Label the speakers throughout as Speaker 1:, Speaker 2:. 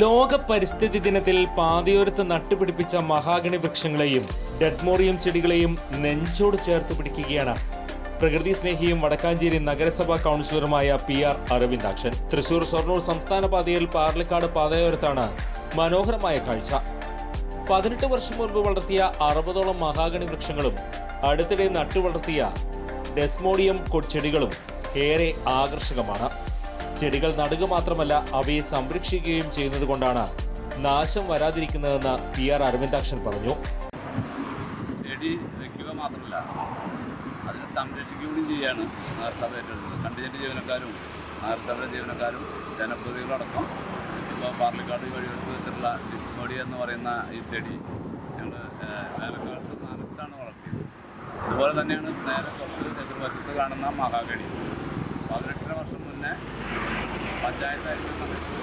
Speaker 1: ലോക പരിസ്ഥിതി ദിനത്തിൽ പാതയോരത്ത് നട്ടുപിടിപ്പിച്ച മഹാഗണി വൃക്ഷങ്ങളെയും ഡെഡ്മോറിയം ചെടികളെയും നെഞ്ചോട് ചേർത്ത് പിടിക്കുകയാണ്. പ്രകൃതി സ്നേഹിയും വടക്കാഞ്ചേരി നഗരസഭാ കൗൺസിലറുമായ പി ആർ അരവിന്ദാക്ഷൻ. തൃശൂർ ഷൊർണൂർ സംസ്ഥാന പാതയിൽ പാർലിക്കാട് പാതയോരത്താണ് മനോഹരമായ കാഴ്ച. പതിനെട്ട് വർഷം മുൻപ് വളർത്തിയ അറുപതോളം മഹാഗണി വൃക്ഷങ്ങളും അടുത്തിടെ നട്ടുവളർത്തിയ ഡെസ്മോഡിയം കൊച്ചെടികളും ഏറെ ആകർഷകമാണ്. ചെടികൾ നടുക മാത്രമല്ല അവയെ സംരക്ഷിക്കുകയും ചെയ്യുന്നത് കൊണ്ടാണ് നാശം വരാതിരിക്കുന്നതെന്ന് പി ആർ അരവിന്ദാക്ഷൻ പറഞ്ഞു.
Speaker 2: ചെടി വെക്കുക മാത്രമല്ല അതിനെ സംരക്ഷിക്കുകയും ചെയ്യാണ് നഗരസഭ ഏറ്റെടുത്തത് കണ്ടുചെട്ടി ജീവനക്കാരും നഗരസഭ ജീവനക്കാരും ജനപ്രതികളടക്കം ഇപ്പോൾ പാർലിക്കാട് വഴിയെടുത്ത് വെച്ചിട്ടുള്ള ലിപ്മോഡി എന്ന് പറയുന്ന ഈ ചെടി ഞങ്ങൾ വേനൽക്കാലത്ത് നനച്ചാണ് വളർത്തിയത്. അതുപോലെ തന്നെയാണ് നേരെ കുറച്ച് എതിർവശത്ത് കാണുന്ന മഹാഗണി പതിനെട്ടര വർഷം മുന്നേ പഞ്ചായത്തായിരുന്ന സമയത്ത്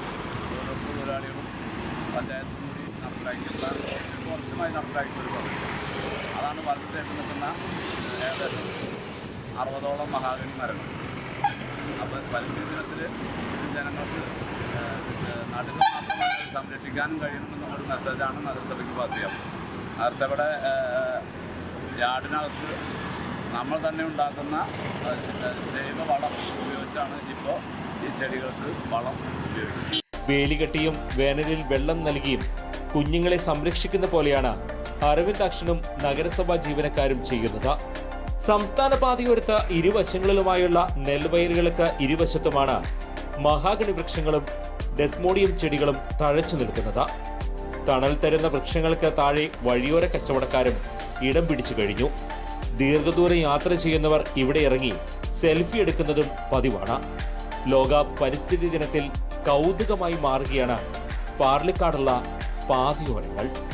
Speaker 2: ഓരോ തൊഴിലാളികളും പഞ്ചായത്തും കൂടി നടപ്പിലാക്കിയിട്ടുള്ള ഒരു വർഷമായി പദ്ധതി. അതാണ് വലത്തേക്ക് നിൽക്കുന്ന ഏകദേശം അറുപതോളം മഹാഗണി മരങ്ങൾ. അപ്പോൾ പരിസ്ഥിതി ദിനത്തിൽ ജനങ്ങൾക്ക് നാട്ടിൽ മാത്രമായി സംരക്ഷിക്കാനും കഴിയുന്നുള്ളൊരു മെസ്സേജാണ് നഗരസഭയ്ക്ക് പാസ് ചെയ്യാം. നഗരസഭയുടെ യാർഡിനകത്ത് നമ്മൾ തന്നെ ഉണ്ടാക്കുന്ന ഇപ്പോൾ ഈ ചെടികൾക്ക് വളം
Speaker 1: വേലികെട്ടിയും വേനലിൽ വെള്ളം നൽകിയും കുഞ്ഞുങ്ങളെ സംരക്ഷിക്കുന്ന പോലെയാണ് അരവിന്ദാക്ഷനും നഗരസഭാ ജീവനക്കാരും ചെയ്യുന്നത്. സംസ്ഥാന പാതയോരത്ത് ഇരുവശങ്ങളിലുമായുള്ള നെൽവയലുകൾക്ക് ഇരുവശത്തുമാണ് മഹാഗണി വൃക്ഷങ്ങളും ഡെസ്മോഡിയം ചെടികളും തഴച്ചു നിൽക്കുന്നത്. തണൽ തരുന്ന വൃക്ഷങ്ങൾക്ക് താഴെ വഴിയോര കച്ചവടക്കാരും ഇടം പിടിച്ചു കഴിഞ്ഞു. ദീർഘദൂര യാത്ര ചെയ്യുന്നവർ ഇവിടെ ഇറങ്ങി സെൽഫി എടുക്കുന്നതും പതിവാണ്. ലോക പരിസ്ഥിതി ദിനത്തിൽ കൗതുകമായി മാറുകയാണ് പാർലിക്കാടുള്ള പാതയോരങ്ങൾ.